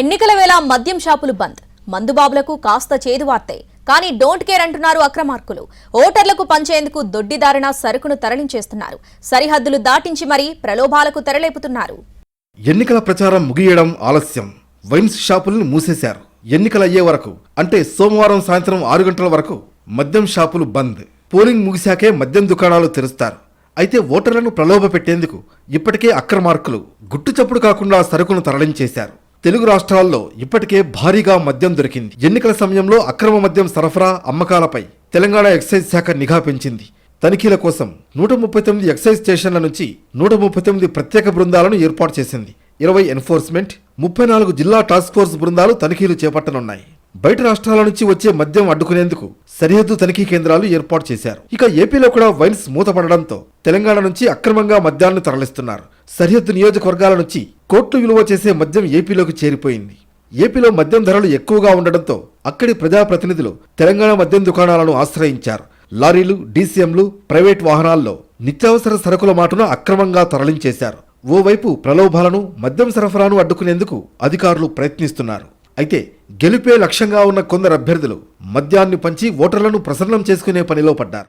ఎన్నికల వేళ మద్యం షాపులు బంద్. మందుబాబులకు కాస్త చేదు వార్తే. కానీ డోంట్ కేర్ అంటున్నారు అక్రమార్కులు. ఓటర్లకు పంచేందుకు దొడ్డిదారిన సరుకును తరలించేస్తున్నారు. సరిహద్దులు దాటించి మరీ ప్రలోభాలకు తెరలేపుతున్నారు. ఎన్నికల ప్రచారం ముగియడం ఆలస్యం. వైన్స్ షాపులను మూసేశారు. ఎన్నికలయ్యే వరకు అంటే సోమవారం సాయంత్రం ఆరు గంటల వరకు మద్యం షాపులు బంద్. పోలింగ్ ముగిశాకే మద్యం దుకాణాలు తెరుస్తారు. అయితే ఓటర్లను ప్రలోభ పెట్టేందుకు ఇప్పటికే అక్రమార్కులు గుట్టు చప్పుడు కాకుండా సరుకును తరలించేశారు. తెలుగు రాష్ట్రాల్లో ఇప్పటికే భారీగా మద్యం దొరికింది. ఎన్నికల సమయంలో అక్రమ మద్యం సరఫరా అమ్మకాలపై తెలంగాణ ఎక్సైజ్ శాఖ నిఘా పెంచింది. తనిఖీల కోసం నూట ముప్పై తొమ్మిది ఎక్సైజ్ స్టేషన్ల నుంచి నూట ముప్పై తొమ్మిది ప్రత్యేక బృందాలను ఏర్పాటు చేసింది. ఇరవై ఎన్ఫోర్స్మెంట్ ముప్పై నాలుగు జిల్లా టాస్క్ ఫోర్స్ బృందాలు తనిఖీలు చేపట్టనున్నాయి. బయట రాష్ట్రాల నుంచి వచ్చే మద్యం అడ్డుకునేందుకు సరిహద్దు తనిఖీ కేంద్రాలు ఏర్పాటు చేశారు. ఇక ఏపీలో కూడా వైన్స్ మూతపడడంతో తెలంగాణ నుంచి అక్రమంగా మద్యాన్ని తరలిస్తున్నారు. సరిహద్దు నియోజకవర్గాల నుంచి కోట్లు విలువ చేసే మద్యం ఏపీలోకి చేరిపోయింది. ఏపీలో మద్యం ధరలు ఎక్కువగా ఉండడంతో అక్కడి ప్రజాప్రతినిధులు తెలంగాణ మద్యం దుకాణాలను ఆశ్రయించారు. లారీలు డీసీఎంలు ప్రైవేట్ వాహనాల్లో నిత్యావసర సరుకుల మాటున అక్రమంగా తరలించేశారు. ఓవైపు ప్రలోభాలను మద్యం సరఫరాను అడ్డుకునేందుకు అధికారులు ప్రయత్నిస్తున్నారు. అయితే గెలిపే లక్ష్యంగా ఉన్న కొందరు అభ్యర్థులు మద్యాన్ని పంచి ఓటర్లను ప్రసన్నం చేసుకునే పనిలో పడ్డారు.